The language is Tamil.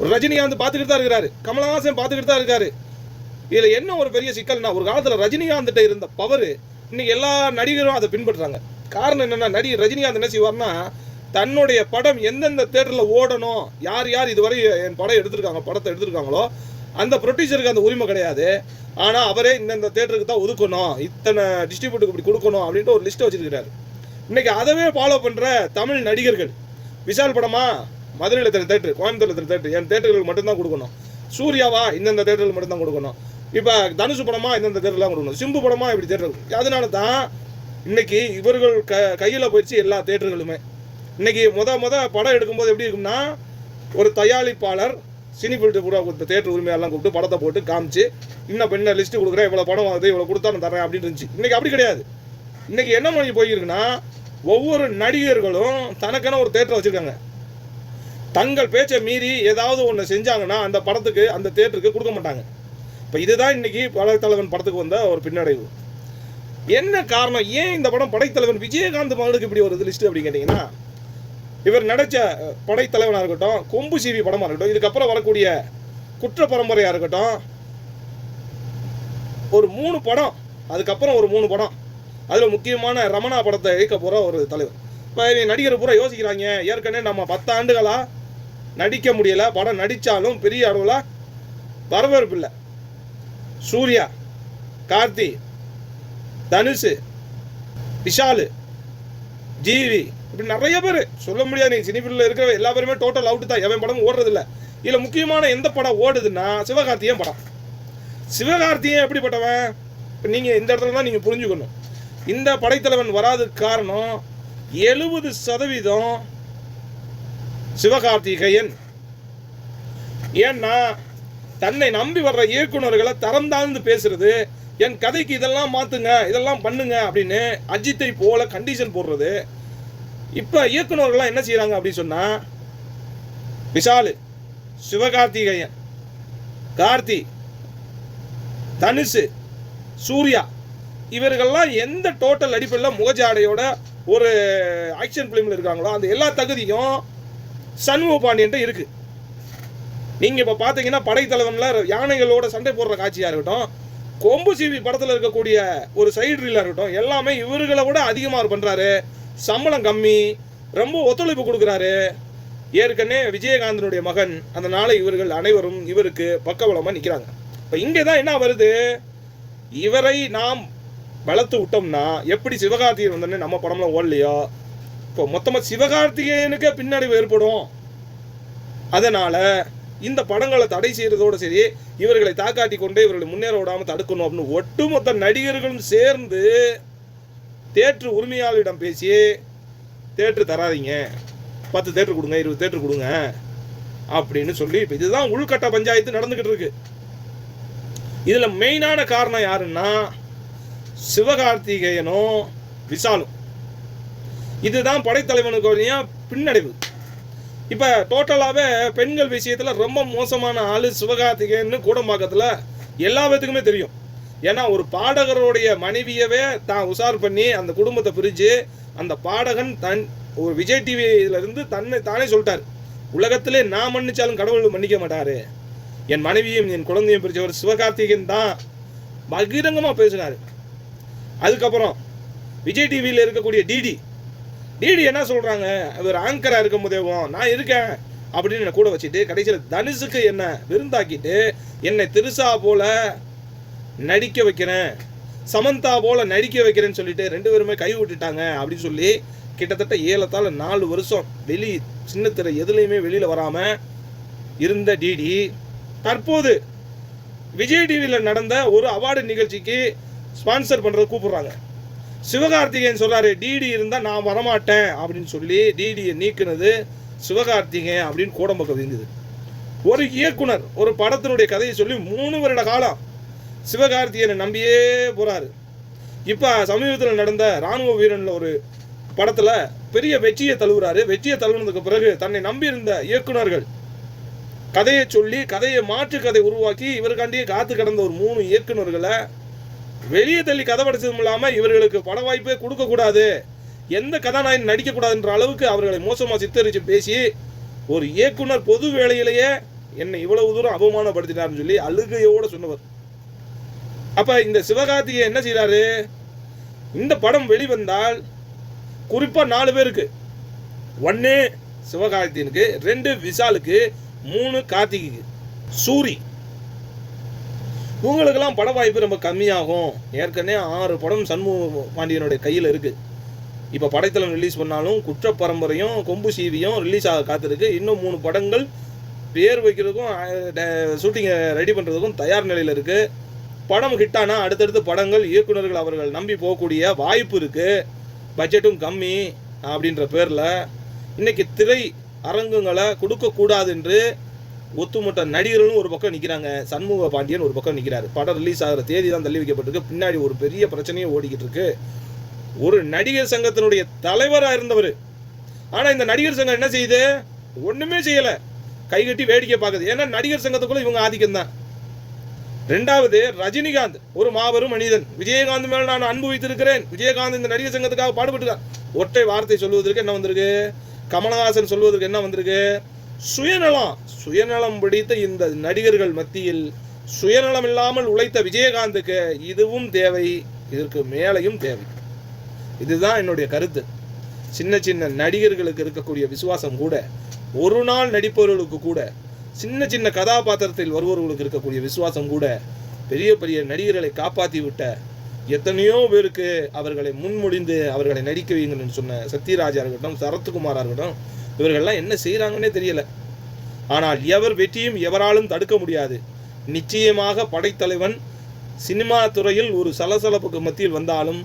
ஒரு ரஜினிகாந்த் பார்த்துக்கிட்டு தான் இருக்கிறாரு. கமலஹாசன் பார்த்துக்கிட்டு தான் இருக்காரு. இதில் என்ன ஒரு பெரிய சிக்கல்னா ஒரு காலத்தில் ரஜினிகாந்த்கிட்ட இருந்த பவர் இன்னைக்கு எல்லா நடிகரும் அதை பின்பற்றுறாங்க. காரணம் என்னென்னா நடிகர் ரஜினிகாந்த் என்ன செய்வார்னா தன்னுடைய படம் எந்தெந்த தேட்டரில் ஓடணும் யார் யார் இதுவரை என் படம் எடுத்திருக்காங்க படத்தை எடுத்திருக்காங்களோ அந்த ப்ரொடியூசருக்கு அந்த உரிமை கிடையாது. ஆனால் அவரே இந்தந்த தேட்டருக்கு தான் ஒதுக்கணும் இத்தனை டிஸ்ட்ரிபியூட்டுக்கு இப்படி கொடுக்கணும் அப்படின்ட்டு ஒரு லிஸ்ட்டை வச்சிருக்கிறாரு. இன்னைக்கு அதவே ஃபாலோ பண்ணுற தமிழ் நடிகர்கள் விஷால் படமா மதுரையில் எத்தனை தேட்டர் கோயம்புத்தூர் எத்தனை தேட்டர் என் தேட்டர்களுக்கு மட்டும்தான் கொடுக்கணும். சூர்யாவா இந்தந்த தேட்டருக்கு மட்டும்தான் கொடுக்கணும். இப்போ தனுசு படமா இந்தந்த தேட்டர்லாம் கொடுக்கணும். சிம்பு படமா இப்படி தேட்டர் அதனால தான் இன்னைக்கு இவர்கள் க கையில் போயிடுச்சு எல்லா தேட்டர்களுமே இன்னைக்கு முத முத படம் எடுக்கும்போது எப்படி இருக்கும்னா ஒரு தயாரிப்பாளர் சினி ஃபீல்டு கொடுத்த தேட்டர் உரிமையெல்லாம் கூப்பிட்டு படத்தை போட்டு காமிச்சு இன்னும் இப்போ என்ன லிஸ்ட்டு கொடுக்குறேன் இவ்வளோ படம் வருது இவ்வளோ கொடுத்தா நான் தரேன் அப்படின்னு இருந்துச்சு. இன்றைக்கி அப்படி கிடையாது. இன்னைக்கு என்ன பண்ணி போயிருக்குன்னா ஒவ்வொரு நடிகர்களும் தனக்கான ஒரு தேட்டரை வச்சுருக்காங்க. தங்கள் பேச்சை மீறி ஏதாவது ஒன்று செஞ்சாங்கன்னா அந்த படத்துக்கு அந்த தேட்டருக்கு கொடுக்க மாட்டாங்க. இப்போ இதுதான் இன்னைக்கு படைத்தலைவன் படத்துக்கு வந்த ஒரு பின்னடைவு. என்ன காரணம்? ஏன் இந்த படம் படைத்தலைவன் விஜயகாந்த் மகளுக்கு இப்படி ஒரு லிஸ்ட் அப்படின்னு கேட்டிங்கன்னா இவர் நடித்த படைத்தலைவனாக இருக்கட்டும் கொம்பு சீவி படமாக இருக்கட்டும் இதுக்கப்புறம் வரக்கூடிய குற்ற பரம்பரையாக இருக்கட்டும் ஒரு மூணு படம் அதுக்கப்புறம் ஒரு மூணு படம். அதில் முக்கியமான ரமணா படத்தை இயக்க போகிற ஒரு தலைவர். இப்போ நடிகர் பூரா யோசிக்கிறாங்க ஏற்கனவே நம்ம பத்து ஆண்டுகளாக நடிக்க முடியலை படம் நடித்தாலும் பெரிய அளவில் வரவேற்பு இல்லை. சூர்யா கார்த்தி தனுஷு விஷாலு ஜீவி இப்படி நிறைய பேர். சொல்ல முடியாது நீ சினிஃபீல்டில் இருக்கிற எல்லா பேருமே டோட்டல் அவுட் தான். எவன் படமும் ஓடுறதில்ல இதில் முக்கியமான எந்த படம் ஓடுதுன்னா சிவகார்த்தியன் படம். சிவகார்த்தியன் எப்படிப்பட்டவன்? இப்போ நீங்கள் இந்த இடத்துல தான் நீங்கள் புரிஞ்சுக்கணும். இந்த படைத்தலைவன் வராது காரணம் எழுபது சதவீதம் சிவகார்த்திகேயன். ஏன்னா தன்னை நம்பி வர்ற இயக்குனர்களை தரம் தாழ்ந்து பேசுறது என் கதைக்கு இதெல்லாம் மாத்துங்க இதெல்லாம் பண்ணுங்க அப்படின்னு அஜித்தை போல கண்டிஷன் போடுறது. இப்போ இயக்குனர்கள்லாம் என்ன செய்கிறாங்க அப்படின்னு சொன்னா விஷாலு சிவகார்த்திகேயன் கார்த்தி தனுஷு சூர்யா இவர்கள்லாம் எந்த டோட்டல் அடிப்படையில் முகஜாடையோட ஒரு ஆக்ஷன் ஃபிலிமில் இருக்காங்களோ அந்த எல்லா தகுதியும் சண்முக பாண்டியன்ட்ட இருக்கு. நீங்க இப்ப பாத்தீங்கன்னா படைத்தலைவன்ல யானைகளோட சண்டை போடுற காட்சியா இருக்கட்டும் கொம்பு சீவி படத்துல இருக்கக்கூடிய ஒரு சைடு ரீலா இருக்கட்டும் எல்லாமே இவர்களை விட அதிகமா அவர் பண்றாரு. சம்பளம் கம்மி ரொம்ப ஒத்துழைப்பு கொடுக்குறாரு. ஏற்கனவே விஜயகாந்தனுடைய மகன் அதனால இவர்கள் அனைவரும் இவருக்கு பக்கபலமா நிக்கிறாங்க. இப்ப இங்கே தான் என்ன வருது? இவரை நாம் வளர்த்து விட்டோம்னா எப்படி சிவகார்த்திகேயன் வந்தோடனே நம்ம படம்லாம் ஓடலையோ? இப்போ மொத்தமாக சிவகார்த்திகேயனுக்கே பின்னடைவு ஏற்படும். அதனால் இந்த படங்களை தடை செய்கிறதோடு சரி இவர்களை தாக்காட்டி கொண்டு இவர்களை முன்னேற விடாமல் தடுக்கணும் அப்படின்னு ஒட்டுமொத்த நடிகர்களும் சேர்ந்து தேற்று உரிமையாளரிடம் பேசி தேற்று தராதீங்க. பத்து தேட்டர் கொடுங்க இருபது தேட்டர் கொடுங்க அப்படின்னு சொல்லி இப்போ இதுதான் உள்கட்ட பஞ்சாயத்து நடந்துக்கிட்டு இருக்கு. இதில் மெயினான காரணம் யாருன்னா சிவகார்த்திகேயனும் விசாலும். இதுதான் படைத்தலைவனுக்கு பின்னடைவு. இப்போ டோட்டலாகவே பெண்கள் விஷயத்தில் ரொம்ப மோசமான ஆளு சிவகார்த்திகேயன்னு கூடம்பாக்கத்தில் எல்லா பேத்துக்குமே தெரியும். ஏன்னா ஒரு பாடகருடைய மனைவியவே தான் உசார் பண்ணி அந்த குடும்பத்தை பிரித்து அந்த பாடகன் தன் ஒரு விஜய் டிவியிலிருந்து தன்னை தானே சொல்லிட்டார். உலகத்திலே நான் மன்னிச்சாலும் கடவுள் மன்னிக்க மாட்டாரு. என் மனைவியும் என் குழந்தையும் பிரிச்சவர் சிவகார்த்திகேயன் தான். பகிரங்கமாக பேசினார். அதுக்கப்புறம் விஜய் டிவியில் இருக்கக்கூடிய டிடி டிடி என்ன சொல்கிறாங்க அவர் ஆங்கராக இருக்கும் போதேவும் நான் இருக்கேன். அப்படின்னு என்னை கூட வச்சுட்டு கடைசியில் தனுஷுக்கு என்ன விருந்தாக்கிட்டு என்னை திருசா போல நடிக்க வைக்கிறேன். சமந்தா போல நடிக்க வைக்கிறேன்னு சொல்லிட்டு ரெண்டு பேருமே கை விட்டுட்டாங்க அப்படின்னு சொல்லி கிட்டத்தட்ட ஏழத்தால நாலு வருஷம் வெளி சின்ன திரை வெளியில் வராமல் இருந்த டிடி தற்போது விஜய் டிவியில் நடந்த ஒரு அவார்டு நிகழ்ச்சிக்கு ஸ்பான்சர் பண்றது கூப்பிடுறாங்க. சிவகார்த்திகேயன் சொல்றாரு டிடி இருந்தா நான் வரமாட்டேன் அப்படின்னு சொல்லி டிடியை நீக்கினது சிவகார்த்திகேயன் அப்படின்னு கோடம்பக்கம் இருந்தது ஒரு இயக்குனர் ஒரு படத்தினுடைய கதையை சொல்லி மூணு வருட காலம் சிவகார்த்திகேயனை நம்பியே போறாரு. இப்போ சமீபத்தில் நடந்த ராணுவ வீரனில் ஒரு படத்தில் பெரிய வெற்றியை தழுவுறாரு. வெற்றியை தழுவுனதுக்கு பிறகு தன்னை நம்பியிருந்த இயக்குனர்கள் கதையை சொல்லி கதையை மாற்று கதை உருவாக்கி இவருக்காண்டியே காத்து கிடந்த ஒரு மூணு இயக்குனர்களை வெளியே தள்ளி கதை படிச்சதும் இல்லாமல் இவர்களுக்கு பட வாய்ப்பே கொடுக்கக்கூடாது எந்த கதாநாயகன் நடிக்கக்கூடாதுன்ற அளவுக்கு அவர்களை மோசமாக சித்தரித்து பேசி ஒரு இயக்குனர் பொது வேலையிலேயே என்னை இவ்வளவு தூரம் அவமானப்படுத்தினார்னு சொல்லி அழுகையோட சொன்னவர். அப்போ இந்த சிவகார்த்திகை என்ன செய்கிறாரு இந்த படம் வெளிவந்தால் குறிப்பாக நாலு பேருக்கு. ஒன்று சிவகார்த்திகனுக்கு ரெண்டு விஷாலுக்கு மூணு கார்த்திகைக்கு. சூரி. உங்களுக்கெல்லாம் பட வாய்ப்பு ரொம்ப கம்மியாகும். ஏற்கனவே ஆறு படம் சண்முக பாண்டியனுடைய கையில் இருக்குது இப்போ படைத்தளம் ரிலீஸ் பண்ணாலும் குற்ற பரம்பரையும் கொம்பு சீவியும் ரிலீஸ் ஆக காத்திருக்கு. இன்னும் மூணு படங்கள் பேர் வைக்கிறதுக்கும் ஷூட்டிங்கை ரெடி பண்ணுறதுக்கும் தயார் நிலையில் இருக்குது படம் ஹிட்டானா அடுத்தடுத்து படங்கள் இயக்குனர்கள் அவர்கள் நம்பி போகக்கூடிய வாய்ப்பு இருக்குது பட்ஜெட்டும் கம்மி அப்படின்ற பேரில். இன்றைக்கி திரை அரங்குங்களை கொடுக்கக்கூடாது என்று ஒத்துமொட்ட நடிகர்களும் ஒரு பக்கம் நிற்கிறாங்க சண்முக பாண்டியன் ஒரு பக்கம் நிற்கிறாரு படம் ரிலீஸ் ஆகிற தேதி தான் தள்ளி வைக்கப்பட்டிருக்கு பின்னாடி ஒரு பெரிய பிரச்சனையும் ஓடிக்கிட்டு இருக்கு ஒரு நடிகர் சங்கத்தினுடைய தலைவராக இருந்தவர். ஆனால் இந்த நடிகர் சங்கம் என்ன செய்யுது? ஒன்றுமே செய்யலை. கைகட்டி வேடிக்கை பார்க்குது. ஏன்னா நடிகர் சங்கத்துக்குள்ள இவங்க ஆதிக்கம் தான். ரெண்டாவது ரஜினிகாந்த். ஒரு மாபெரும் மனிதன். விஜயகாந்த் மேல நான் அன்பு வைத்திருக்கிறேன். விஜயகாந்த் இந்த நடிகர் சங்கத்துக்காக பாடுபட்டுருக்கான். ஒற்றை வார்த்தை சொல்வதற்கு என்ன வந்திருக்கு? கமலஹாசன் சொல்வதற்கு என்ன வந்திருக்கு? சுயநலம் சுயநலம் பிடித்த இந்த நடிகர்கள் மத்தியில் சுயநலம் இல்லாமல் உழைத்த விஜயகாந்துக்கு இதுவும் தேவை இதற்கு மேலையும் தேவை. இதுதான் என்னுடைய கருத்து. சின்ன சின்ன நடிகர்களுக்கு இருக்கக்கூடிய விசுவாசம் கூட ஒரு நாள் நடிப்பவர்களுக்கு கூட சின்ன சின்ன கதாபாத்திரத்தில் வருபவர்களுக்கு இருக்கக்கூடிய விசுவாசம் கூட பெரிய பெரிய நடிகர்களை காப்பாற்றி விட்ட எத்தனையோ பேருக்கு அவர்களை முன்மொழிந்து அவர்களை நடிக்க வைங்கன்னு சொன்ன சத்யராஜா இருக்கட்டும் சரத்குமாரா இருக்கட்டும் இவர்கள்லாம் என்ன செய்கிறாங்கன்னே தெரியல. ஆனால் எவர் வெற்றியும் எவராலும் தடுக்க முடியாது. நிச்சயமாக படைத்தலைவன் சினிமா துறையில் ஒரு சலசலப்புக்கு மத்தியில் வந்தாலும்